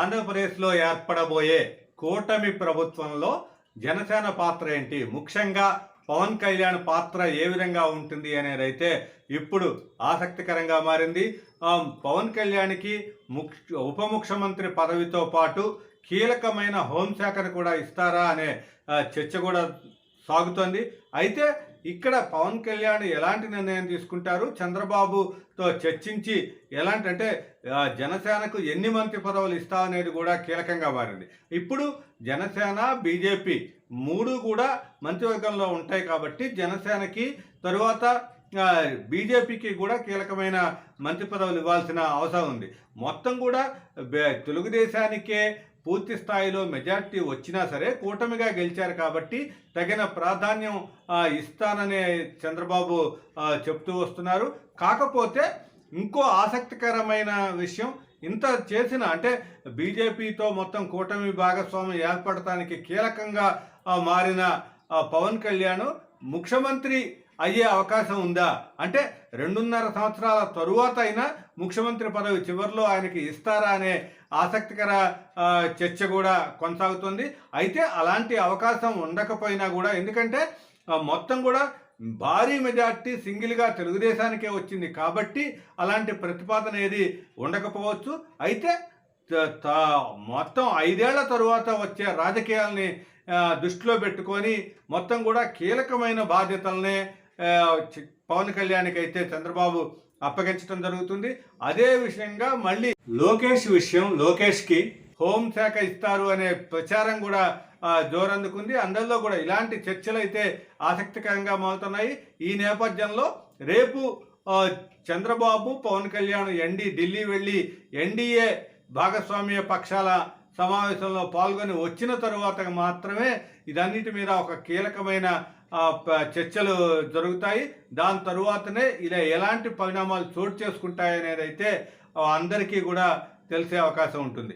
ఆంధ్రప్రదేశ్లో ఏర్పడబోయే కూటమి ప్రభుత్వంలో జనసేన పాత్ర ఏంటి? ముఖ్యంగా పవన్ కళ్యాణ్ పాత్ర ఏ విధంగా ఉంటుంది అనేది అయితే ఇప్పుడు ఆసక్తికరంగా మారింది. పవన్ కళ్యాణ్కి ముఖ్య ఉప ముఖ్యమంత్రి పదవితో పాటు కీలకమైన హోంశాఖను కూడా ఇస్తారా అనే చర్చ కూడా సాగుతోంది. అయితే ఇక్కడ పవన్ కళ్యాణ్ ఎలాంటి నిర్ణయం తీసుకుంటారు? చంద్రబాబుతో చర్చించి ఎలాంటి అంటే జనసేనకు ఎన్ని మంత్రి పదవులు ఇస్తా అనేది కూడా కీలకంగా మారింది. ఇప్పుడు జనసేన బీజేపీ మూడు కూడా మంత్రివర్గంలో ఉంటాయి కాబట్టి జనసేనకి తరువాత బీజేపీకి కూడా కీలకమైన మంత్రి పదవులు ఇవ్వాల్సిన అవసరం ఉంది. మొత్తం కూడా తెలుగుదేశానికే పూర్తి స్థాయిలో మెజార్టీ వచ్చినా సరే కూటమిగా గెలిచారు కాబట్టి తగిన ప్రాధాన్యం ఇస్తాననే చంద్రబాబు చెప్తూ వస్తున్నారు. కాకపోతే ఇంకో ఆసక్తికరమైన విషయం ఇంత చేసిన అంటే బీజేపీతో మొత్తం కూటమి భాగస్వామ్యం ఏర్పడటానికి కీలకంగా మారిన పవన్ కళ్యాణ్ ముఖ్యమంత్రి అయ్యే అవకాశం ఉందా? అంటే రెండున్నర సంవత్సరాల తరువాత అయినా ముఖ్యమంత్రి పదవి చివరిలో ఆయనకి ఇస్తారా అనే ఆసక్తికర చర్చ కూడా కొనసాగుతుంది. అయితే అలాంటి అవకాశం ఉండకపోయినా కూడా ఎందుకంటే మొత్తం కూడా భారీ మెజార్టీ సింగిల్గా తెలుగుదేశానికే వచ్చింది కాబట్టి అలాంటి ప్రతిపాదన ఏది ఉండకపోవచ్చు. అయితే మొత్తం ఐదేళ్ళ తరువాత వచ్చే రాజకీయాల్ని దృష్టిలో పెట్టుకొని మొత్తం కూడా కీలకమైన బాధ్యతల్నే పవన్ కళ్యాణ్కి అయితే చంద్రబాబు అప్పగించడం జరుగుతుంది. అదే విషయంగా మళ్ళీ లోకేష్ విషయం లోకేష్కి హోంశాఖ ఇస్తారు అనే ప్రచారం కూడా జోరందుకుంది. అందరిలో కూడా ఇలాంటి చర్చలు అయితే ఆసక్తికరంగా మారుతున్నాయి. ఈ నేపథ్యంలో రేపు చంద్రబాబు పవన్ కళ్యాణ్ ఎన్డీ ఢిల్లీ వెళ్ళి ఎన్డీఏ భాగస్వామ్య పక్షాల సమావేశంలో పాల్గొని వచ్చిన తరువాత మాత్రమే ఇదన్నిటి మీద ఒక కీలకమైన చర్చలు జరుగుతాయి. దాని తరువాతనే ఇలా ఎలాంటి పరిణామాలు చోటు చేసుకుంటాయనేది అయితే అందరికీ కూడా తెలిసే అవకాశం ఉంటుంది.